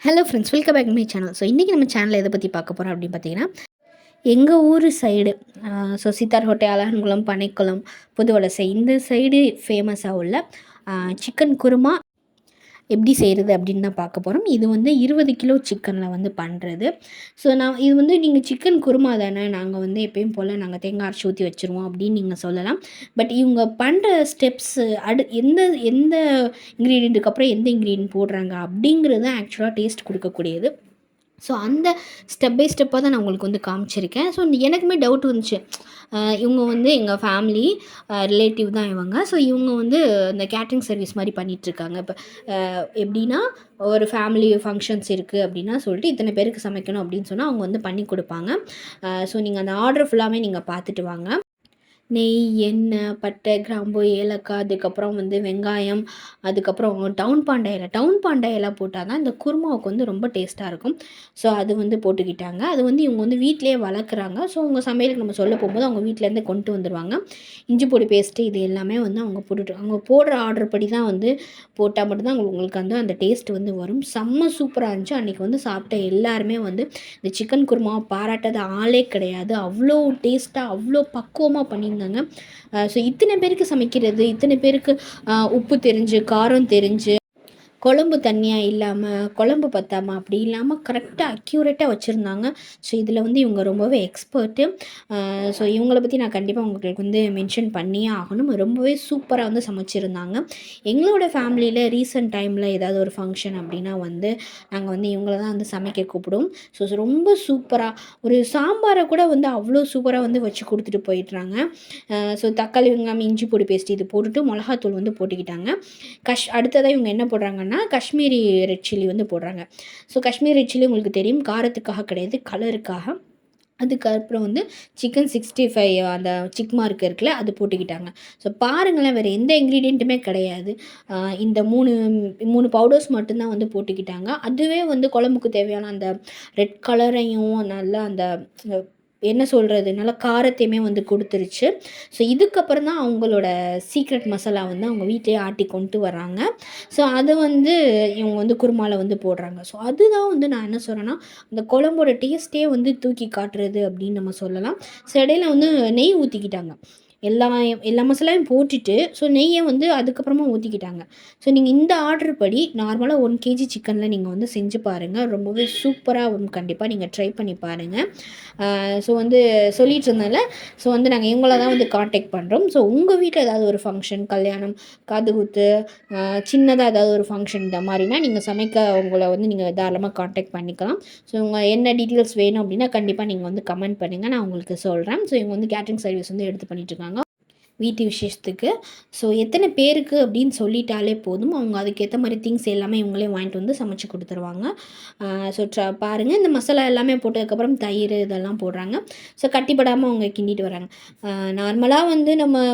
Hello friends welcome back my channel so இன்றைக்கி நம்ம சேனலில் எதை பற்றி பார்க்க போகிறோம் அப்படின்னு பார்த்தீங்கன்னா எங்கள் ஊர் சைடு ஸோ சித்தார் ஹோட்டை அலகன்குளம் பனைக்குளம் புதுவலசை இந்த சைடு ஃபேமஸாக உள்ள சிக்கன் குருமா எப்படி செய்கிறது அப்படின்னு தான் பார்க்க போகிறோம் இது வந்து இருபது கிலோ சிக்கனில் வந்து பண்ணுறது ஸோ நான் இது வந்து நீங்கள் சிக்கன் குருமா தானே நாங்கள் வந்து எப்பயும் போல் நாங்கள் தேங்காய் அரைச்சி ஊற்றி வச்சுருவோம் அப்படின்னு நீங்கள் சொல்லலாம். பட் இவங்க பண்ணுற ஸ்டெப்ஸு அடு எந்த எந்த இன்க்ரீடியண்ட்டுக்கு அப்புறம் எந்த இன்க்ரீடியன்ட் போடுறாங்க அப்படிங்கிறது தான் ஆக்சுவலாக டேஸ்ட் கொடுக்கக்கூடியது. ஸோ அந்த ஸ்டெப் பை ஸ்டெப்பாக தான் நான் உங்களுக்கு வந்து காமிச்சிருக்கேன். ஸோ எனக்குமே டவுட் வந்துச்சு. இவங்க வந்து எங்கள் ஃபேமிலி ரிலேட்டிவ் தான் இவங்க. ஸோ இவங்க வந்து இந்த கேட்ரிங் சர்வீஸ் மாதிரி பண்ணிகிட்ருக்காங்க இப்போ எப்படின்னா ஒரு ஃபேமிலி ஃபங்க்ஷன்ஸ் இருக்குது அப்படின்னா சொல்லிட்டு இத்தனை பேருக்கு சமைக்கணும் அப்படின்னு சொன்னால் அவங்க வந்து பண்ணி கொடுப்பாங்க. ஸோ நீங்கள் அந்த ஆர்டர் ஃபுல்லாமே நீங்கள் பார்த்துட்டு வாங்க. நெய் எண்ணெய் பட்டை கிராம்பு ஏலக்காய் அதுக்கப்புறம் வந்து வெங்காயம் அதுக்கப்புறம் டவுன் பாண்டா இலை. டவுன் பாண்டா இலை போட்டால் தான் இந்த குருமாவுக்கு வந்து ரொம்ப டேஸ்ட்டாக இருக்கும். ஸோ அது வந்து போட்டுக்கிட்டாங்க. அது வந்து இவங்க வந்து வீட்டிலேயே வளர்க்குறாங்க. ஸோ உங்கள் சமையலுக்கு நம்ம சொல்ல போகும்போது அவங்க வீட்டிலேருந்து கொண்டு வந்துடுவாங்க இஞ்சி பொடி பேஸ்ட்டு இது எல்லாமே வந்து அவங்க போட்டுட்டு அவங்க போடுற ஆர்டர் படி தான் வந்து போட்டால் மட்டும்தான் உங்களுக்கு வந்து அந்த டேஸ்ட் வந்து வரும். செம்ம சூப்பராக இருந்துச்சு. அன்றைக்கி வந்து சாப்பிட்ட எல்லாருமே வந்து இந்த சிக்கன் குருமாவை பாராட்டாத ஆளே கிடையாது. அவ்வளோ டேஸ்ட்டாக அவ்வளோ பக்குவமாக பண்ணி இருந்தாங்க ஸோ இத்தனை பேருக்கு சமைக்கிறது இத்தனை பேருக்கு உப்பு தெரிஞ்சு காரம் தெரிஞ்சு குழம்பு தண்ணியாக இல்லாமல் குழம்பு பத்தாமல் அப்படி இல்லாமல் கரெக்டாக அக்யூரேட்டாக வச்சுருந்தாங்க. ஸோ இதில் வந்து இவங்க ரொம்பவே எக்ஸ்பர்ட்டு ஸோ இவங்கள பற்றி நான் கண்டிப்பாக உங்களுக்கு வந்து மென்ஷன் பண்ணியே ஆகணும். ரொம்பவே சூப்பராக வந்து சமைச்சிருந்தாங்க. எங்களோட ஃபேமிலியில் ரீசெண்ட் டைமில் ஏதாவது ஒரு ஃபங்க்ஷன் அப்படின்னா வந்து நாங்கள் வந்து இவங்கள தான் வந்து சமைக்க கூப்பிடுவோம் ஸோ ரொம்ப சூப்பராக ஒரு சாம்பாரை கூட வந்து அவ்வளோ சூப்பராக வந்து வச்சு கொடுத்துட்டு போயிடுறாங்க. ஸோ தக்காளி வெங்காயம் இஞ்சி பொடி பேஸ்ட் இது போட்டுட்டு மிளகாத்தூள் வந்து போட்டுக்கிட்டாங்க. கஷ் அடுத்ததாக இவங்க என்ன போடுறாங்கன்னா போடுறாங்கன்னா காஷ்மீரி ரெட் சில்லி வந்து போடுறாங்க. ஸோ காஷ்மீரி ரெட் சில்லி உங்களுக்கு தெரியும் காரத்துக்காக கிடையாது கலருக்காக அதுக்கப்புறம் வந்து சிக்கன் சிக்ஸ்டி ஃபைவ் அந்த சிக் மார்க் இருக்குல்ல அது போட்டுக்கிட்டாங்க. ஸோ பாருங்களேன் வேறு எந்த இன்க்ரீடியண்ட்டுமே கிடையாது. இந்த மூணு மூணு பவுடர்ஸ் மட்டும்தான் வந்து போட்டுக்கிட்டாங்க. அதுவே வந்து குழம்புக்கு தேவையான அந்த ரெட் கலரையும் நல்லா அந்த என்ன சொல்கிறது நல்லா காரத்தையுமே வந்து கொடுத்துருச்சு. ஸோ இதுக்கப்புறம் தான் அவங்களோட சீக்ரெட் மசாலா வந்து அவங்க வீட்டிலே ஆட்டி கொண்டு வராங்க ஸோ அதை வந்து இவங்க வந்து குருமாவில் வந்து போடுறாங்க. ஸோ அதுதான் வந்து நான் என்ன சொல்கிறேன்னா அந்த குழம்போட டேஸ்ட்டே வந்து தூக்கி காட்டுறது அப்படின்னு நம்ம சொல்லலாம். ஸோ இடையில வந்து நெய் ஊற்றிக்கிட்டாங்க எல்லா எல்லா மசாலாவையும் போட்டுட்டு ஸோ நெய்யை வந்து அதுக்கப்புறமா ஊற்றிக்கிட்டாங்க ஸோ நீங்கள் இந்த ஆர்டர் படி நார்மலாக ஒன் கேஜி சிக்கனில் நீங்கள் வந்து செஞ்சு பாருங்கள் ரொம்பவே சூப்பராக கண்டிப்பாக நீங்கள் ட்ரை பண்ணி பாருங்கள் ஸோ வந்து சொல்லிட்டு இருந்ததில் ஸோ வந்து நாங்கள் இவங்கள தான் வந்து காண்டாக்ட் பண்ணுறோம் ஸோ உங்கள் வீட்டில் ஏதாவது ஒரு ஃபங்க்ஷன் கல்யாணம் காதுகுத்து சின்னதாக ஏதாவது ஒரு ஃபங்க்ஷன் இந்த மாதிரினா நீங்கள் சமைக்க உங்களை வந்து நீங்கள் தாராளமாக காண்டாக்ட் பண்ணிக்கலாம். ஸோ உங்கள் என்ன டீட்டெயில்ஸ் வேணும் அப்படின்னா கண்டிப்பாக நீங்கள் வந்து கமெண்ட் பண்ணுங்கள் நான் உங்களுக்கு சொல்கிறேன் ஸோ இவங்க வந்து கேட்ரிங் சர்வீஸ் வந்து எடுத்து பண்ணிட்டுருக்காங்க வீட்டு விசேஷத்துக்கு. ஸோ எத்தனை பேருக்கு அப்படின்னு சொல்லிட்டாலே போதும். அவங்க அதுக்கேற்ற மாதிரி திங்ஸ் எல்லாமே இவங்களே வாங்கிட்டு வந்து சமைச்சு கொடுத்துருவாங்க. ஸோ ட்ர பாருங்கள் இந்த மசாலா எல்லாமே போட்டதுக்கப்புறம் தயிர் இதெல்லாம் போடுறாங்க. ஸோ கட்டிப்படாமல் அவங்க கிண்டிட்டு வராங்க. நார்மலாக வந்து நம்ம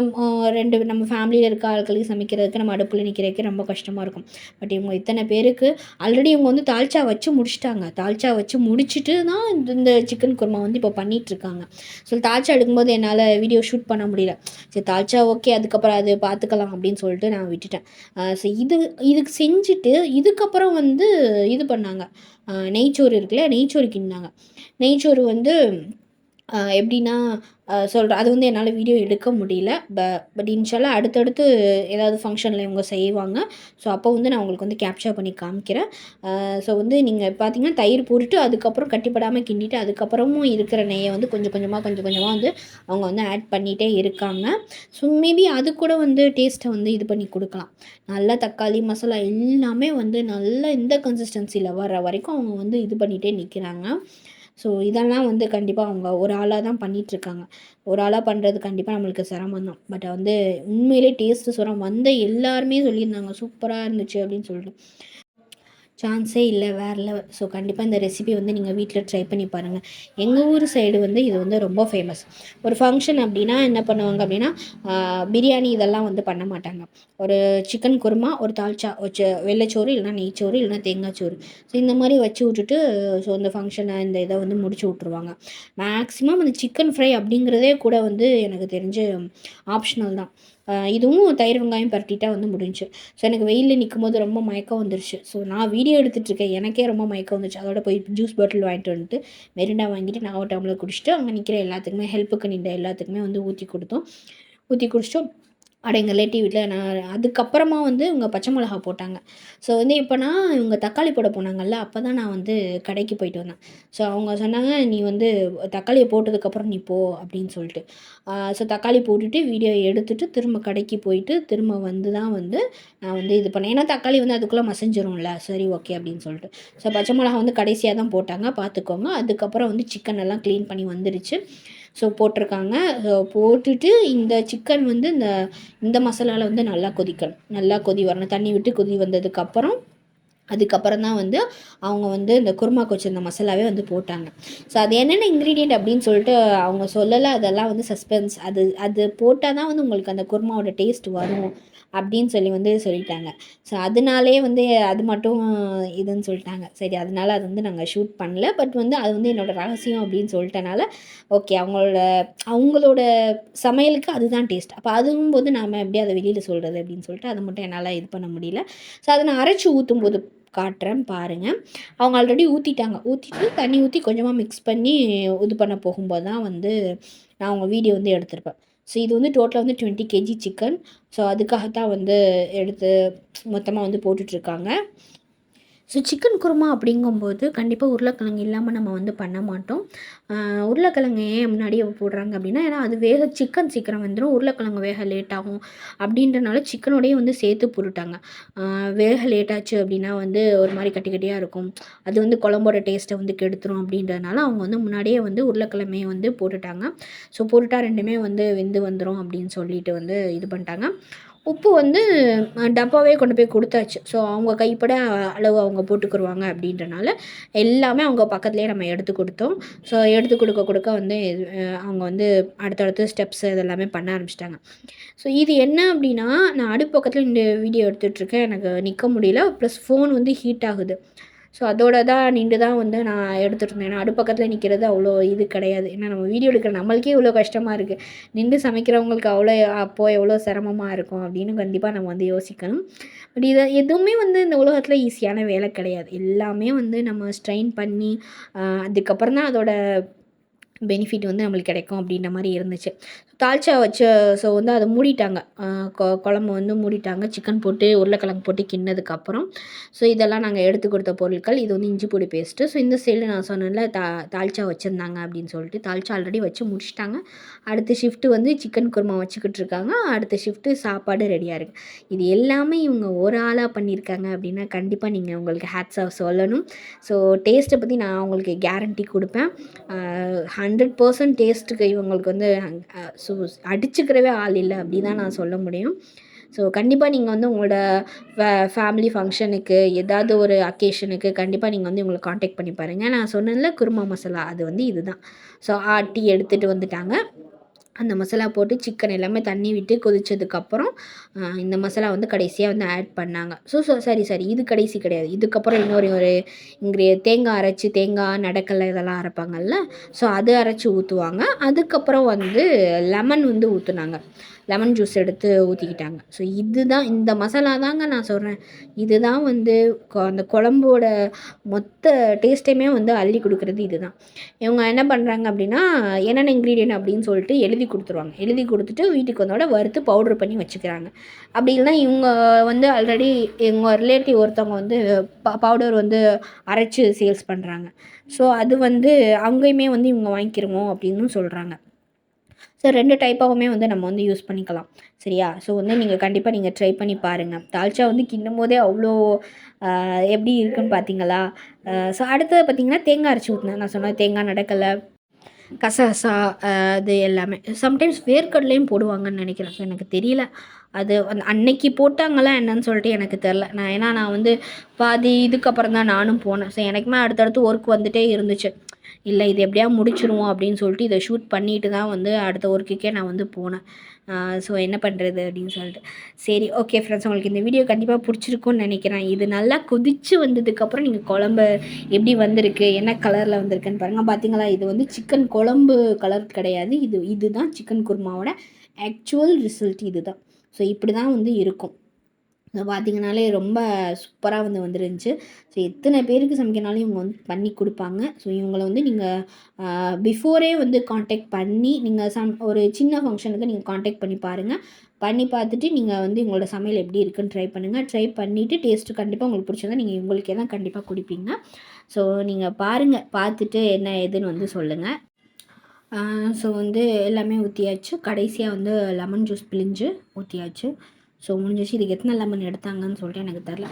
ரெண்டு நம்ம ஃபேமிலியில் இருக்க ஆட்களுக்கு சமைக்கிறதுக்கு நம்ம அடுப்பில் நிற்கிறதுக்கு ரொம்ப கஷ்டமாக இருக்கும். பட் இவங்க இத்தனை பேருக்கு ஆல்ரெடி இவங்க வந்து தால்ச்சா வச்சு முடிச்சிட்டாங்க. தால்ச்சா வச்சு முடிச்சுட்டு தான் இந்த சிக்கன் குருமா வந்து இப்போ பண்ணிகிட்ருக்காங்க ஸோ தால்ச்சா எடுக்கும்போது என்னால் வீடியோ ஷூட் பண்ண முடியல. சரி தாழ்ச்சா ஓகே அதுக்கப்புறம் அது பார்த்துக்கலாம் அப்படின்னு சொல்லிட்டு நான் விட்டுட்டேன். ஸோ இது இதுக்கு செஞ்சுட்டு இதுக்கப்புறம் வந்து இது பண்ணாங்க. நெய்ச்சோறு இருக்குல்ல நெய்ச்சோறு கிண்டாங்க நெய்ச்சோறு வந்து எப்படின்னா சொல்கிறேன் அது வந்து என்னால் வீடியோ எடுக்க முடியல. ப பட் இன்ஷால்லா அடுத்தடுத்து ஏதாவது ஃபங்க்ஷனில் இவங்க செய்வாங்க. ஸோ அப்போ வந்து நான் உங்களுக்கு வந்து கேப்ச்சர் பண்ணி காமிக்கிறேன். ஸோ வந்து நீங்கள் பார்த்தீங்கன்னா தயிர் போட்டுட்டு அதுக்கப்புறம் கட்டிப்படாமல் கிண்டிட்டு அதுக்கப்புறமும் இருக்கிற நெய்யை வந்து கொஞ்சம் கொஞ்சமாக கொஞ்சம் கொஞ்சமாக வந்து அவங்க வந்து ஆட் பண்ணிகிட்டே இருக்காங்க. ஸோ மேபி அது கூட வந்து டேஸ்ட்டை வந்து இது பண்ணி கொடுக்கலாம். நல்லா தக்காளி மசாலா எல்லாமே வந்து நல்லா இந்த கன்சிஸ்டன்சியில் வர்ற வரைக்கும் அவங்க வந்து இது பண்ணிகிட்டே நிற்கிறாங்க ஸோ இதெல்லாம் வந்து கண்டிப்பாக அவங்க ஒரு ஆளாக தான் பண்ணிகிட்ருக்காங்க ஒரு ஆளாக பண்ணுறது கண்டிப்பாக நம்மளுக்கு சிரமம் தான் பட் வந்து உண்மையிலே டேஸ்ட்டு சுரம் வந்த எல்லாருமே சொல்லியிருந்தாங்க. சூப்பராக இருந்துச்சு அப்படின்னு சொல்லிட்டு. சான்ஸே இல்லை வேறு லெவல் ஸோ கண்டிப்பாக இந்த ரெசிபி வந்து நீங்கள் வீட்டில் ட்ரை பண்ணி பாருங்கள் எங்கள் ஊர் சைடு வந்து இது வந்து ரொம்ப ஃபேமஸ் ஒரு ஃபங்க்ஷன் அப்படின்னா என்ன பண்ணுவாங்க அப்படின்னா பிரியாணி இதெல்லாம் வந்து பண்ண மாட்டாங்க. ஒரு சிக்கன் குருமா ஒரு தால்ச்சா வச்சு வெள்ளைச்சோறு இல்லைனா நெய்ச்சோறு இல்லைனா தேங்காய் சோறு. ஸோ இந்த மாதிரி வச்சு விட்டுட்டு ஸோ இந்த ஃபங்க்ஷனை இந்த இதை வந்து முடிச்சு விட்ருவாங்க மேக்ஸிமம் அந்த சிக்கன் ஃப்ரை அப்படிங்கிறதே கூட வந்து எனக்கு தெரிஞ்சு ஆப்ஷனல் தான். இதுவும் தயிர் வெங்காயம் பரட்டிட்டா வந்து முடிஞ்சு. ஸோ எனக்கு வெயிலில் நிற்கும் போது ரொம்ப மயக்கம் வந்துருச்சு. ஸோ நான் வீடியோ எடுத்துகிட்டு இருக்கேன். எனக்கே ரொம்ப மயக்கம் வந்துச்சு. அதோட போய் ஜூஸ் பாட்டில் வாங்கிட்டு வந்துட்டு மெரிண்டா வாங்கிட்டு நான் ஒரு டம்ளர் குடிச்சிட்டு அங்கே நிற்கிற எல்லாத்துக்குமே ஹெல்ப்புக்கு நின்ற எல்லாத்துக்குமே வந்து ஊற்றி கொடுத்தோம். ஊற்றி குடிச்சிட்டோம். அட எங்கள் ரிலேட்டிவ் வீட்டில் நான் அதுக்கப்புறமா வந்து இவங்க பச்சை மிளகா போட்டாங்க. ஸோ வந்து இப்போனா இவங்க தக்காளி போட போனாங்கல்ல அப்போ தான் நான் வந்து கடைக்கு போயிட்டு வந்தேன். ஸோ அவங்க சொன்னாங்க நீ வந்து தக்காளியை போட்டதுக்கப்புறம் நீ போ அப்படின்னு சொல்லிட்டு. ஸோ தக்காளி போட்டுட்டு வீடியோ எடுத்துட்டு திரும்ப கடைக்கு போயிட்டு திரும்ப வந்து தான் வந்து நான் வந்து இது பண்ணேன். ஏன்னா தக்காளி வந்து அதுக்குள்ளே மசஞ்சிரும்ல. சரி ஓகே அப்படின்னு சொல்லிட்டு. ஸோ பச்சை மிளகா வந்து கடைசியாக தான் போட்டாங்க. பார்த்துக்கோங்க. அதுக்கப்புறம் வந்து சிக்கன் எல்லாம் க்ளீன் பண்ணி வந்துருச்சு. ஸோ போட்டிருக்காங்க. ஸோ போட்டுட்டு இந்த சிக்கன் வந்து இந்த இந்த மசாலாவில் வந்து நல்லா கொதிக்கணும். நல்லா கொதி வரணும். தண்ணி விட்டு கொதி வந்ததுக்கப்புறம் அதுக்கப்புறம் தான் வந்து அவங்க வந்து இந்த குருமாக்கு வச்சுருந்த மசாலாவே வந்து போட்டாங்க. ஸோ அது என்னென்ன இன்க்ரீடியன்ட் அப்படின்னு சொல்லிட்டு அவங்க சொல்லலை. அதெல்லாம் வந்து சஸ்பென்ஸ் அது அது போட்டால் தான் வந்து உங்களுக்கு அந்த குருமாவோட டேஸ்ட் வரும் அப்படின்னு சொல்லி வந்து சொல்லிட்டாங்க. ஸோ அதனாலே வந்து அது மட்டும் இதுன்னு சொல்லிட்டாங்க. சரி அதனால அது வந்து நாங்கள் ஷூட் பண்ணல. பட் வந்து அது வந்து என்னோடய ரகசியம் அப்படின்னு சொல்லிட்டனால ஓகே அவங்களோட அவங்களோட சமையலுக்கு அதுதான் டேஸ்ட் அப்போ அதுவும் போது நாம் எப்படி அதை வெளியில் சொல்கிறது அப்படின்னு சொல்லிட்டு அதை மட்டும் என்னால் இது பண்ண முடியல. ஸோ அதை நான் அரைச்சி ஊற்றும் போது காட்டுறேன் பாருங்கள் அவங்க ஆல்ரெடி ஊற்றிட்டாங்க ஊற்றிட்டு தண்ணி ஊற்றி கொஞ்சமாக மிக்ஸ் பண்ணி இது பண்ண போகும்போது தான் வந்து நான் அவங்க வீடியோ வந்து எடுத்திருப்பேன். ஸோ இது வந்து டோட்டலாக வந்து டுவெண்ட்டி கேஜி சிக்கன் ஸோ அதுக்காகத்தான் வந்து எடுத்து மொத்தமாக வந்து போட்டுட்ருக்காங்க ஸோ சிக்கன் குருமா அப்படிங்கும்போது கண்டிப்பாக உருளைக்கிழங்கு இல்லாமல் நம்ம வந்து பண்ண மாட்டோம். உருளைக்கிழங்கு ஏன் முன்னாடியே போடுறாங்க அப்படின்னா ஏன்னா அது வேக சிக்கன் சீக்கிரம் வந்துடும் உருளைக்கிழங்கு வேக லேட் ஆகும் அப்படின்றனால சிக்கனோடயே வந்து சேர்த்து போட்டுட்டாங்க. வேக லேட் ஆச்சு அப்படின்னா வந்து ஒரு மாதிரி கட்டி கட்டியாக இருக்கும். அது வந்து குழம்போட டேஸ்ட்டை வந்து கெடுத்துரும் அப்படின்றதுனால அவங்க வந்து முன்னாடியே வந்து உருளைக்கிழமையை வந்து போட்டுட்டாங்க. ஸோ போட்டுட்டா ரெண்டுமே வந்து வெந்து வந்துடும் அப்படின்னு சொல்லிட்டு வந்து இது பண்ணிட்டாங்க. உப்பு வந்து டப்பாவே கொண்டு போய் கொடுத்தாச்சு. ஸோ அவங்க கைப்பட அளவு அவங்க போட்டுக்குருவாங்க அப்படின்றனால எல்லாமே அவங்க பக்கத்துலேயே நம்ம எடுத்து கொடுத்தோம். ஸோ எடுத்து கொடுக்க கொடுக்க வந்து அவங்க வந்து அடுத்தடுத்து ஸ்டெப்ஸ் இதெல்லாமே பண்ண ஆரம்பிச்சிட்டாங்க. ஸோ இது என்ன அப்படின்னா நான் அடுப்பு பக்கத்தில் இந்த வீடியோ எடுத்துகிட்ருக்கேன் எனக்கு நிற்க முடியல. ப்ளஸ் ஃபோன் வந்து ஹீட் ஆகுது. ஸோ அதோட தான் நின்று தான் வந்து நான் எடுத்துகிட்டு இருந்தேன். ஏன்னா அடுப்பக்கத்தில் நிற்கிறது அவ்வளோ இது கிடையாது. ஏன்னா நம்ம வீடியோ எடுக்கிற நம்மளுக்கே இவ்வளோ கஷ்டமாக இருக்குது நின்று சமைக்கிறவங்களுக்கு அவ்வளோ அப்போது எவ்வளோ சிரமமாக இருக்கும் அப்படின்னு கண்டிப்பாக நம்ம வந்து யோசிக்கணும். பட் இதை எதுவுமே வந்து இந்த உலகத்தில் ஈஸியான வேலை கிடையாது. எல்லாமே வந்து நம்ம ஸ்ட்ரெயின் பண்ணி அதுக்கப்புறம் தான் அதோட பெனிஃபிட் வந்து நம்மளுக்கு கிடைக்கும் அப்படின்ற மாதிரி இருந்துச்சு. தால்ச்சா வச்ச ஸோ வந்து அதை மூடிட்டாங்க. கொ- குழம்பு வந்து மூடிட்டாங்க. சிக்கன் போட்டு உருளைக்கிழங்கு போட்டு கிண்ணதுக்கப்புறம் ஸோ இதெல்லாம் நாங்கள் எடுத்து கொடுத்த பொருட்கள். இது வந்து இஞ்சி பொடி பேஸ்ட்டு ஸோ இந்த சைடில் நான் சொன்னேன்ல தா தால்ச்சா வச்சுருந்தாங்க அப்படின்னு சொல்லிட்டு. தால்ச்சா ஆல்ரெடி வச்சு முடிச்சிட்டாங்க. அடுத்த ஷிஃப்ட்டு வந்து சிக்கன் குருமா வச்சுக்கிட்டு இருக்காங்க. அடுத்த ஷிஃப்ட்டு சாப்பாடு ரெடியாக இருக்குது இது எல்லாமே இவங்க ஒரு ஆளாக பண்ணியிருக்காங்க அப்படின்னா கண்டிப்பாக நீங்கள் உங்களுக்கு ஹேட்ஸாக சொல்லணும். ஸோ டேஸ்ட்டை பற்றி நான் உங்களுக்கு கேரண்டி கொடுப்பேன். ஹண்ட்ரட் பர்சன்ட் டேஸ்ட்டுக்கு இவங்களுக்கு வந்து ஸோ அடிச்சுக்கிறவே ஆள் இல்லை அப்படி தான் நான் சொல்ல முடியும். ஸோ கண்டிப்பாக நீங்கள் வந்து உங்களோட ஃபே ஃபேமிலி ஃபங்க்ஷனுக்கு ஏதாவது ஒரு அக்கேஷனுக்கு கண்டிப்பாக நீங்கள் வந்து இவங்களை காண்டாக்ட் பண்ணி பாருங்கள் நான் சொன்னேன்ல குருமா மசாலா அது வந்து இதுதான். ஸோ ஆட்டி எடுத்துகிட்டு வந்துட்டாங்க. அந்த மசாலா போட்டு சிக்கன் எல்லாமே தண்ணி விட்டு கொதித்ததுக்கப்புறம் இந்த மசாலா வந்து கடைசியாக வந்து ஆட் பண்ணாங்க. ஸோ ஸோ சரி சரி. இது கடைசி கிடையாது. இதுக்கப்புறம் இன்னொரு ஒரு இங்கே தேங்காய் அரைச்சி தேங்காய் நடக்கலை இதெல்லாம் அரைப்பாங்கல்ல. ஸோ அது அரைச்சி ஊற்றுவாங்க அதுக்கப்புறம் வந்து லெமன் வந்து ஊற்றுனாங்க லெமன் ஜூஸ் எடுத்து ஊற்றிக்கிட்டாங்க ஸோ இதுதான் இந்த மசாலா தாங்க நான் சொல்கிறேன் இதுதான் வந்து கொ- அந்த குழம்போட மொத்த டேஸ்ட்டையுமே வந்து அள்ளி கொடுக்குறது இதுதான். இவங்க என்ன பண்ணுறாங்க அப்படின்னா என்னென்ன இன்க்ரீடியன்ட் அப்படின்னு சொல்லிட்டு எழுதி கொடுத்துருவாங்க. எழுதி கொடுத்துட்டு வீட்டுக்கு வந்தோட வறுத்து பவுடர் பண்ணி வச்சுக்கிறாங்க. அப்படி இல்லைன்னா இவங்க வந்து ஆல்ரெடி எங்கள் ரிலேட்டிவ் ஒருத்தவங்க வந்து பவுடர் வந்து அரைச்சி சேல்ஸ் பண்ணுறாங்க ஸோ அது வந்து அங்கேயுமே வந்து இவங்க வாங்கிக்கிறோமோ அப்படின்னு சொல்கிறாங்க ஸோ ரெண்டு டைப்பாகவுமே வந்து நம்ம வந்து யூஸ் பண்ணிக்கலாம். சரியா? ஸோ வந்து நீங்கள் கண்டிப்பாக நீங்கள் ட்ரை பண்ணி பாருங்கள் தால்ச்சா வந்து கிண்டும் போதே அவ்வளோ எப்படி இருக்குன்னு பார்த்தீங்களா ஸோ அடுத்தது பார்த்தீங்கன்னா தேங்காய் அரைச்சி ஊற்றினேன் நான் சொன்னேன் தேங்காய் நடக்கலை. கசகசா இது அது எல்லாமே. சம்டைம்ஸ் வேர்க்கடலையும் போடுவாங்கன்னு நினைக்கிறேன் எனக்கு தெரியல. அது அந்த அன்னைக்கு போட்டாங்களா என்னன்னு சொல்லிட்டு எனக்கு தெரில நான் ஏன்னா நான் வந்து பாதி இதுக்கப்புறம் தான் நானும் போனேன். ஸோ எனக்குமே அடுத்தடுத்து ஒர்க் வந்துட்டே இருந்துச்சு. இல்லை இது எப்படியா முடிச்சிருவோம் அப்படின்னு சொல்லிட்டு இதை ஷூட் பண்ணிட்டு தான் வந்து அடுத்த ஒர்க்குக்கே நான் வந்து போனேன். ஸோ என்ன பண்ணுறது அப்படின்னு சொல்லிட்டு. சரி ஓகே ஃப்ரெண்ட்ஸ் உங்களுக்கு இந்த வீடியோ கண்டிப்பாக பிடிச்சிருக்கும்னு நினைக்கிறேன். இது நல்லா கொதிச்சு வந்ததுக்கப்புறம் நீங்கள் குழம்பு எப்படி வந்திருக்கு என்ன கலரில் வந்திருக்குன்னு பாருங்கள் பார்த்தீங்களா இது வந்து சிக்கன் குழம்பு கலர் கிடையாது. இது இதுதான் சிக்கன் குருமாவோட ஆக்சுவல் ரிசல்ட் இது தான் ஸோ இப்படி தான் வந்து இருக்கும். பார்த்தீங்கனாலே ரொம்ப சூப்பராக வந்து வந்துருந்துச்சு. ஸோ எத்தனை பேருக்கு சமைக்கனாலும் இவங்க வந்து பண்ணி கொடுப்பாங்க. ஸோ இவங்களை வந்து நீங்கள் பிஃபோரே வந்து காண்டாக்ட் பண்ணி நீங்கள் சம் ஒரு சின்ன ஃபங்க்ஷனுக்கு நீங்கள் காண்டாக்ட் பண்ணி பாருங்கள் பண்ணி பார்த்துட்டு நீங்கள் வந்து உங்களோட சமையல் எப்படி இருக்குன்னு ட்ரை பண்ணுங்கள் ட்ரை பண்ணிவிட்டு டேஸ்ட்டு கண்டிப்பாக உங்களுக்கு பிடிச்சிருந்தா நீங்கள் உங்களுக்கே தான் கண்டிப்பாக குடிப்பீங்க. ஸோ நீங்கள் பாருங்கள் பார்த்துட்டு என்ன ஏதுன்னு வந்து சொல்லுங்கள் ஸோ வந்து எல்லாமே ஊற்றியாச்சு கடைசியாக வந்து லெமன் ஜூஸ் பிழிஞ்சு ஊற்றியாச்சு ஸோ முடிஞ்சிச்சு இதுக்கு எத்தனை லெமன் எடுத்தாங்கன்னு சொல்லிட்டு எனக்கு தெரில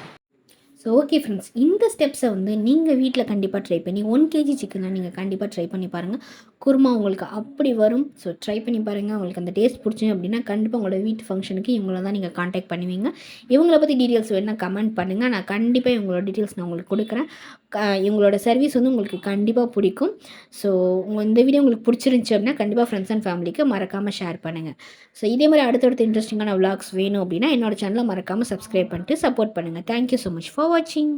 ஸோ ஓகே ஃப்ரெண்ட்ஸ் இந்த ஸ்டெப்ஸை வந்து நீங்கள் வீட்டில் கண்டிப்பாக ட்ரை பண்ணி ஒன் கேஜி சிக்கனை நீங்கள் கண்டிப்பாக ட்ரை பண்ணி பாருங்கள் குருமா உங்களுக்கு அப்படி வரும். ஸோ ட்ரை பண்ணி பாருங்கள் உங்களுக்கு அந்த டேஸ்ட் பிடிச்சி அப்படின்னா கண்டிப்பாக உங்களோட வீட்டு ஃபங்க்ஷனுக்கு இவங்கள தான் நீங்கள் காண்டாக்ட் பண்ணுவீங்க. இவங்கள பற்றி டீட்டெயில்ஸ் வேணால் கமெண்ட் பண்ணுங்கள் நான் கண்டிப்பாக இவங்களோட டீட்டெயில்ஸ் நான் உங்களுக்கு கொடுக்குறேன். க இவங்களோட சர்வீஸ் வந்து உங்களுக்கு கண்டிப்பாக பிடிக்கும். ஸோ உங்கள் இந்த வீடியோ உங்களுக்கு பிடிச்சிருந்துச்சி அப்படின்னா கண்டிப்பாக ஃப்ரெண்ட்ஸ் அண்ட் ஃபேமிலிக்கு மறக்காமல் ஷேர் பண்ணுங்கள் ஸோ இதே மாதிரி அடுத்தடுத்த இன்ட்ரெஸ்டிங்கான விளாக்ஸ் வேணும் அப்படின்னா என்னோட சேனலை மறக்காமல் சப்ஸ்கிரைப் பண்ணிட்டு சப்போர்ட் பண்ணுங்கள் தேங்க்யூ ஸோ மச் ஃபார் வாட்சிங்